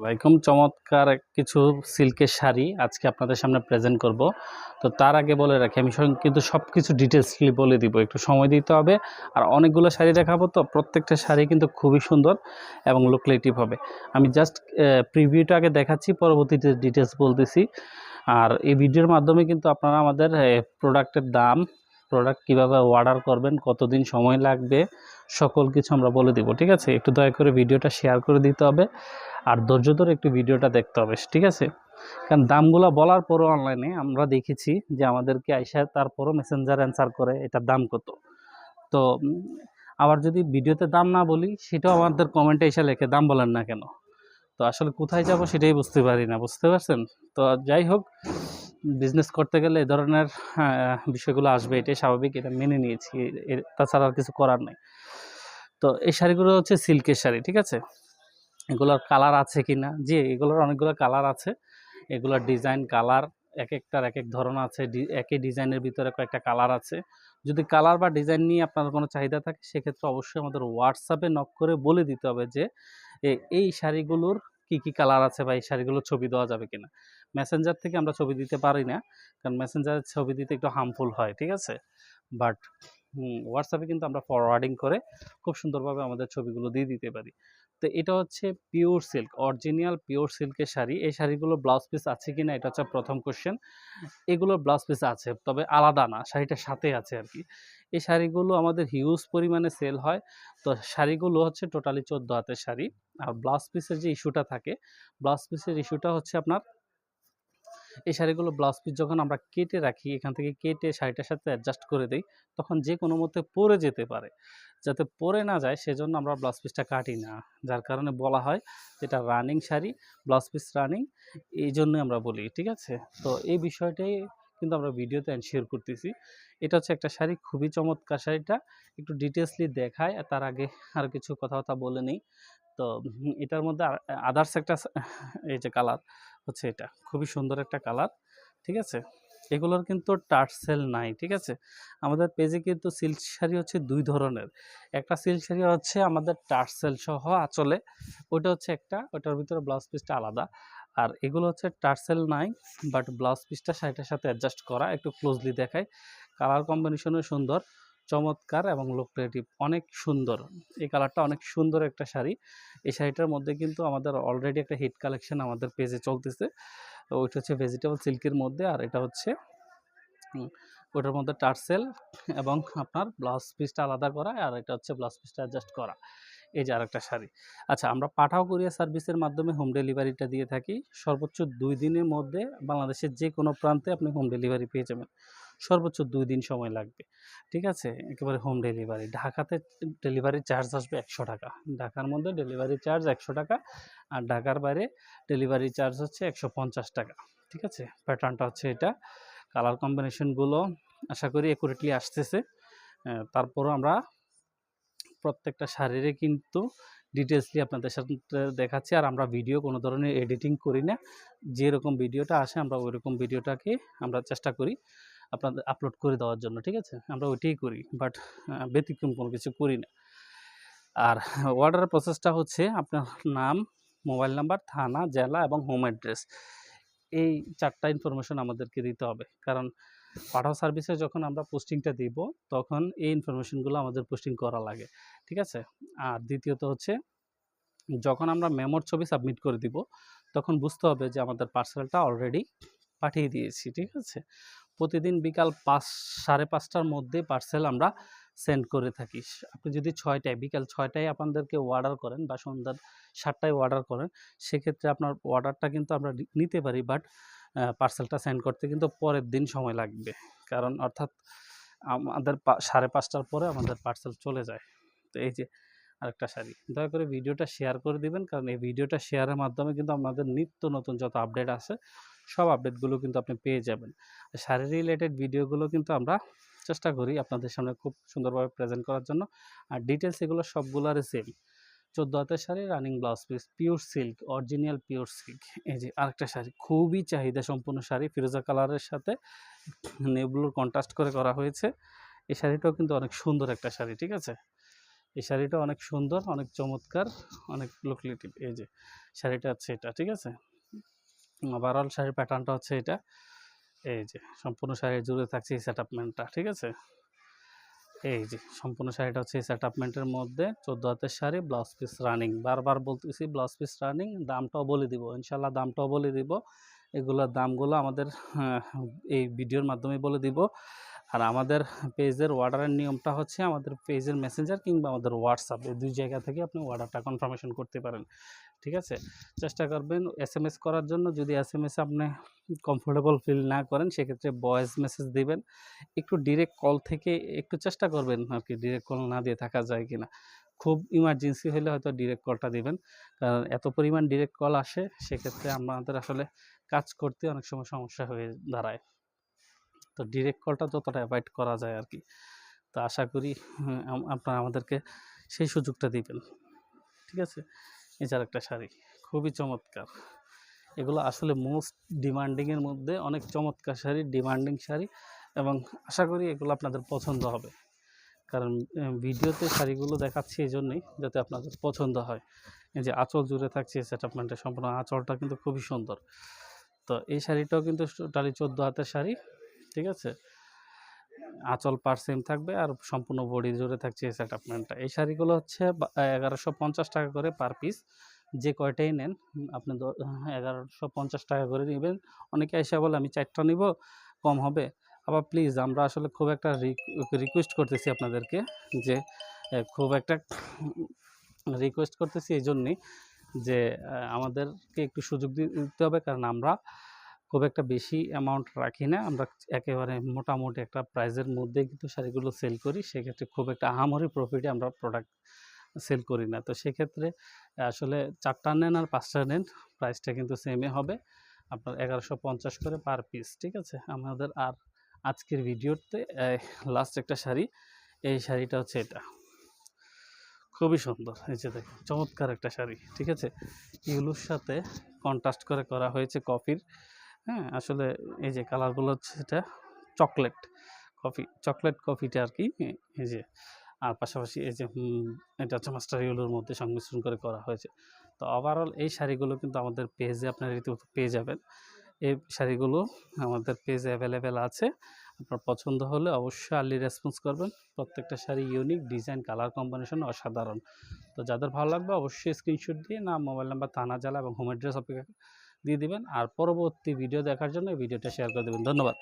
ওয়ালাইকুম চমৎকার কিছু সিল্কের শাড়ি আজকে আপনাদের সামনে প্রেজেন্ট করব। তো তার আগে বলে রাখি, আমি কিন্তু সব কিছু ডিটেলসলি বলে দিব। একটু সময় দিতে হবে। আর অনেকগুলো শাড়ি দেখাবো তো, প্রত্যেকটা শাড়ি কিন্তু খুবই সুন্দর এবং লুকলেটিভ হবে। আমি জাস্ট প্রিভিউটা আগে দেখাচ্ছি, পরবর্তীতে ডিটেলস বলতেছি। আর এই ভিডিওর মাধ্যমে কিন্তু আপনারা আমাদের প্রোডাক্টের দাম প্রোডাক্ট কীভাবে অর্ডার করবেন, কতদিন সময় লাগবে, সকল কিছু আমরা বলে দিব। ঠিক আছে? একটু দয়া করে ভিডিওটা শেয়ার করে দিতে হবে। আর ধৈর্য ধরে একটু ভিডিওটা দেখতে হবে, ঠিক আছে? কারণ দামগুলো বলার পরও অনলাইনে আমরা দেখেছি যে আমাদেরকে আইসা তারপরও মেসেঞ্জার অ্যান্সার করে এটার দাম কত। তো, আবার যদি ভিডিওতে দাম না বলি, সেটাও আমাদের কমেন্টে এসে লেখে, দাম বলেন না কেন? তো আসলে কোথায় যাব সেটাই বুঝতে পারি না, বুঝতে পারছেন? তো যাই হোক বিজনেস করতে গেলে এ ধরনের বিষয়গুলো আসবে, এটাই স্বাভাবিক, এটা মেনে নিয়েছি তাছাড়া আর কিছু করার নেই। তো এই শাড়িগুলো হচ্ছে সিল্কের শাড়ি, ঠিক আছে? এগুলোর কালার আছে কি না জি, এগুলোর অনেকগুলো কালার আছে। এগুলোর ডিজাইন কালার এক একটার এক এক ধরন আছে একই ডিজাইনের ভিতরে কয়েকটা কালার আছে। যদি কালার বা ডিজাইন নিয়ে আপনার কোনো চাহিদা থাকে, সেক্ষেত্রে অবশ্যই আমাদের হোয়াটসঅ্যাপে নক করে বলে দিতে হবে যে এই শাড়িগুলোর কি কি কালার আছে বা এই শাড়িগুলোর ছবি দেওয়া যাবে কিনা? মেসেঞ্জার থেকে আমরা ছবি দিতে পারি না, কারণ মেসেঞ্জারের ছবি দিতে একটু হার্মফুল হয়, ঠিক আছে? বাট হোয়াটসঅ্যাপে কিন্তু আমরা ফরওয়ার্ডিং করে খুব সুন্দরভাবে আমাদের ছবিগুলো দিয়ে দিতে পারি। তো এটা হচ্ছে পিওর সিল্ক অরিজিনাল পিওর সিল্কের শাড়ি। এই শাড়িগুলো ব্লাউজ পিস আছে কিনা এটা হচ্ছে প্রথম কোশ্চেন এগুলো ব্লাউজ পিস আছে, তবে আলাদা না শাড়িটার সাথে আছে আর কি। এই শাড়িগুলো আমাদের হিউজ পরিমাণে সেল হয়। তো শাড়িগুলো হচ্ছে টোটালি চোদ্দ হাতের শাড়ি। আর ব্লাউজ পিসের যে ইস্যুটা থাকে ব্লাউজ পিসের ইস্যুটা হচ্ছে আপনার এই শাড়িগুলো ব্লাউজ পিস যখন আমরা কেটে রাখি, এখান থেকে কেটে শাড়িটার সাথে অ্যাডজাস্ট করে দিই, তখন যে কোনো মতে পরে যেতে পারে। যাতে পরে না যায়, সেজন্য আমরা ব্লাউজ পিসটা কাটি না। যার কারণে বলা হয় যেটা running sari blouse piece running এই জন্যই আমরা বলি, ঠিক আছে? তো এই বিষয়টাই কিন্তু আমরা ভিডিওতে এনশিওর করতেছি। এটা হচ্ছে একটা শাড়ি, খুবই চমৎকার শাড়িটা। একটু ডিটেলসলি দেখায়, আর তার আগে আর কিছু কথাবার্তা বলে নিই। তো এটার মধ্যে আদার্স একটা এই যে কালার হচ্ছে এটা। খুবই সুন্দর একটা কালার ঠিক আছে? এগুলোর কিন্তু টার্সেল নাই, ঠিক আছে? আমাদের পেজে কিন্তু সিল্ক শাড়ি হচ্ছে দুই ধরনের। একটা সিল্ক শাড়ি হচ্ছে আমাদের টার্সেল সহ আঁচলে, ওইটা হচ্ছে একটা ওটার ভিতরে ব্লাউজ পিসটা আলাদা। আর এগুলো হচ্ছে টার্সেল নাই বাট ব্লাউজ পিসটা শাড়িটার সাথে অ্যাডজাস্ট করা, একটু ক্লোজলি দেখায়। কালার কম্বিনেশনও সুন্দর। চমৎকার এবং লোকক্রিয়েটিভ অনেক সুন্দর। এই কালারটা অনেক সুন্দর একটা শাড়ি। এই শাড়িটার মধ্যে কিন্তু আমাদের অলরেডি একটা হিট কালেকশন আমাদের পেজে চলতেছে। ওইটা হচ্ছে ভেজিটেবল সিল্কের মধ্যে আর এটা হচ্ছে ওটার মধ্যে টার্সেল এবং আপনার ব্লাউজ পিসটা আলাদা করা আর এটা হচ্ছে ব্লাউজ পিসটা অ্যাডজাস্ট করা। এই যে আরেকটা শাড়ি। আচ্ছা আমরা পাঠাও কুরিয়ার সার্ভিসের মাধ্যমে হোম ডেলিভারিটা দিয়ে থাকি। সর্বোচ্চ দুই দিনের মধ্যে বাংলাদেশের যে কোনো প্রান্তে আপনি হোম ডেলিভারি পেয়ে যাবেন। সর্বোচ্চ দুই দিন সময় লাগবে। ঠিক আছে? একেবারে হোম ডেলিভারি ঢাকাতে ডেলিভারি চার্জ আসবে একশো টাকা। ঢাকার মধ্যে ডেলিভারি চার্জ একশো টাকা আর ঢাকার বাইরে ডেলিভারি চার্জ হচ্ছে একশো পঞ্চাশ টাকা। ঠিক আছে? প্যাটার্নটা হচ্ছে এটা। কালার কম্বিনেশনগুলো আশা করি একুরেটলি আসতেছে। তারপরও আমরা প্রত্যেকটা শাড়িরে কিন্তু ডিটেলসলি আপনাদের সাথে দেখাচ্ছি। আর আমরা ভিডিও কোনো ধরনের এডিটিং করি না। যেরকম ভিডিওটা আসে, আমরা ওই রকম ভিডিওটাকে আমরা চেষ্টা করি। আপনাদের আপলোড করে দেওয়ার জন্য, ঠিক আছে? আমরা ওইটাই করি বাট ব্যতিক্রম কোনো কিছু করি না। আর অর্ডার প্রসেসটা হচ্ছে আপনার নাম মোবাইল নাম্বার থানা, জেলা এবং হোম অ্যাড্রেস এই চারটা ইনফরমেশন আমাদেরকে দিতে হবে। কারণ পাঠাও সার্ভিসে যখন আমরা পোস্টিংটা দিব, তখন এই ইনফরমেশনগুলো আমাদের পোস্টিং করা লাগে, ঠিক আছে? আর দ্বিতীয়ত হচ্ছে, যখন আমরা মেমোর ছবি সাবমিট করে দিব, তখন বুঝতে হবে যে আমাদের পার্সেলটা অলরেডি পাঠিয়ে দিয়েছি, ঠিক আছে? প্রতিদিন বিকাল পাঁচ, সাড়ে পাঁচটার মধ্যে পার্সেল আমরা সেন্ড করে থাকি। আপনি যদি ছয়টায়, বিকাল ছয়টায় আপনাদেরকে অর্ডার করেন বা সন্ধ্যার সাতটায় অর্ডার করেন, সেক্ষেত্রে আপনার অর্ডারটা কিন্তু আমরা নিতে পারি বাট পার্সেলটা সেন্ড করতে কিন্তু পরের দিন সময় লাগবে। কারণ অর্থাৎ আমাদের সাড়ে পাঁচটার পরে আমাদের পার্সেল চলে যায়। তো এই যে আরেকটা শাড়ি। দয়া করে ভিডিওটা শেয়ার করে দিবেন, কারণ এই ভিডিওটা শেয়ারের মাধ্যমে কিন্তু আমাদের নিত্য নতুন যত আপডেট আছে সব আপডেটগুলো কিন্তু আপনি পেয়ে যাবেন। শাড়ি রিলেটেড ভিডিওগুলো কিন্তু আমরা চেষ্টা করি আপনাদের সামনে খুব সুন্দরভাবে প্রেজেন্ট করার জন্য। আর ডিটেলস এগুলো সবগুলোরই সেম চোদ্দ হাতের sari running blouse piece pure silk original pure silk এই যে আরেকটা শাড়ি, খুবই চাহিদা সম্পূর্ণ শাড়ি, ফিরোজা কালারের সাথে নেবলুর কন্ট্রাস্ট করে করা হয়েছে। এই শাড়িটাও কিন্তু অনেক সুন্দর একটা শাড়ি, ঠিক আছে? এই শাড়িটা অনেক সুন্দর, অনেক চমৎকার, অনেক লোকলিটিভ এই যে শাড়িটা হচ্ছে এটা, ঠিক আছে? ওভারঅল শাড়ির প্যাটার্নটা হচ্ছে এটা। এই যে, সম্পূর্ণ শাড়ি জুড়ে থাকছে এই সেটআপমেন্টটা ঠিক আছে? এই যে, সম্পূর্ণ শাড়িটা হচ্ছে এই সেটআপমেন্টের মধ্যে। চোদ্দ হাতের শাড়ি ব্লাউজ পিস রানিং বারবার বলতেছি ব্লাউজ পিস রানিং দামটাও বলে দিব ইনশাল্লাহ দামটাও বলে দিব। এগুলোর দামগুলো আমাদের এই ভিডিওর মাধ্যমে বলে দিব। আর আমাদের পেজের অর্ডারের নিয়মটা হচ্ছে আমাদের পেজের মেসেঞ্জার কিংবা আমাদের হোয়াটসঅ্যাপ এই দুই জায়গা থেকে আপনি অর্ডারটা কনফার্মেশন করতে পারেন, ঠিক আছে? চেষ্টা করবেন এস এম এস করার জন্য, যদি এস এম এস আপনি কমফোর্টেবল ফিল না করেন, সেক্ষেত্রে ভয়েস মেসেজ দিবেন। একটু ডিরেক্ট কল থেকে একটু চেষ্টা করবেন আর কি ডিরেক্ট কল না দিয়ে থাকা যায় কি না খুব ইমার্জেন্সি হলে হয়তো ডিরেক্ট কলটা দিবেন, কারণ এত পরিমাণ ডিরেক্ট কল আসে, সেক্ষেত্রে আমাদের আসলে কাজ করতে অনেক সময় সমস্যা হয়ে দাঁড়ায়। তো ডিরেক্ট কলটা যতটা অ্যাভয়েড করা যায় আর কি তো আশা করি আপনারা আমাদেরকে সেই সুযোগটা দিবেন। ঠিক আছে? এছাড়া একটা শাড়ি, খুবই চমৎকার। এগুলো আসলে মোস্ট ডিমান্ডিংয়ের মধ্যে অনেক চমৎকার শাড়ি ডিমান্ডিং শাড়ি এবং আশা করি এগুলো আপনাদের পছন্দ হবে। কারণ ভিডিওতে শাড়িগুলো দেখাচ্ছি এই জন্যই যাতে আপনাদের পছন্দ হয়। এই যে আঁচল জুড়ে থাকছে সেটআপমেন্টের সম্পূর্ণ আঁচলটা কিন্তু খুবই সুন্দর। তো এই শাড়িটাও কিন্তু টালি চোদ্দ হাতের শাড়ি। ঠিক আছে? আঁচল পার সেম থাকবে আর সম্পূর্ণ বডি জুড়ে থাকছে এই সেটআপমেন্টটা এই শাড়িগুলো হচ্ছে এগারোশো পঞ্চাশ টাকা করে পার পিস যে কয়টাই নেন আপনি এগারোশো পঞ্চাশ টাকা করে নেবেন। অনেকে এসে বলে, আমি চারটা নিব, কম হবে। আবার প্লিজ আমরা আসলে খুব একটা রিকোয়েস্ট করতেছি আপনাদেরকে যে খুব একটা রিকোয়েস্ট করতেছি এই জন্যেই যে আমাদেরকে একটু সুযোগ দিতে হবে। কারণ আমরা খুব একটা বেশি অ্যামাউন্ট রাখি না। আমরা একেবারে মোটামুটি একটা প্রাইজের মধ্যে কিন্তু শাড়িগুলো সেল করি। সেক্ষেত্রে খুব একটা আহামরি প্রফিটে আমরা প্রোডাক্ট সেল করি না। তো সেক্ষেত্রে আসলে চারটা নেন আর পাঁচটা নেন প্রাইসটা কিন্তু সেমই হবে। আপনার এগারোশো পঞ্চাশ করে পার পিস ঠিক আছে? আমাদের আর আজকের ভিডিওতে লাস্ট একটা শাড়ি, এই শাড়িটা হচ্ছে এটা। খুবই সুন্দর, এই যে দেখুন, চমৎকার একটা শাড়ি, ঠিক আছে? ইউলুর সাথে কন্ট্রাস্ট করে করা হয়েছে কফির হ্যাঁ আসলে এই যে কালারগুলো হচ্ছে এটা চকলেট কফি চকলেট কফিটা আর কি এই যে, আর পাশাপাশি এই যে এটা হচ্ছে মাস্টার ইউলোর মধ্যে সংমিশ্রণ করে করা হয়েছে। তো ওভারঅল এই শাড়িগুলো কিন্তু আমাদের পেজে আপনার রীতিমতো পেয়ে যাবেন। এই শাড়িগুলো আমাদের পেজে অ্যাভেলেবেল আছে। আপনার পছন্দ হলে অবশ্যই আর্লি রেসপন্স করবেন। প্রত্যেকটা sari unique design colour combination অসাধারণ। তো যাদের ভালো লাগবে অবশ্যই স্ক্রিনশট দিয়ে নাম মোবাইল নাম্বার থানা, জেলা এবং হোম অ্যাড্রেস অপেক্ষা দিয়ে দিবেন। আর পরবর্তী ভিডিও দেখার জন্য ভিডিওটা শেয়ার করে দেবেন। ধন্যবাদ।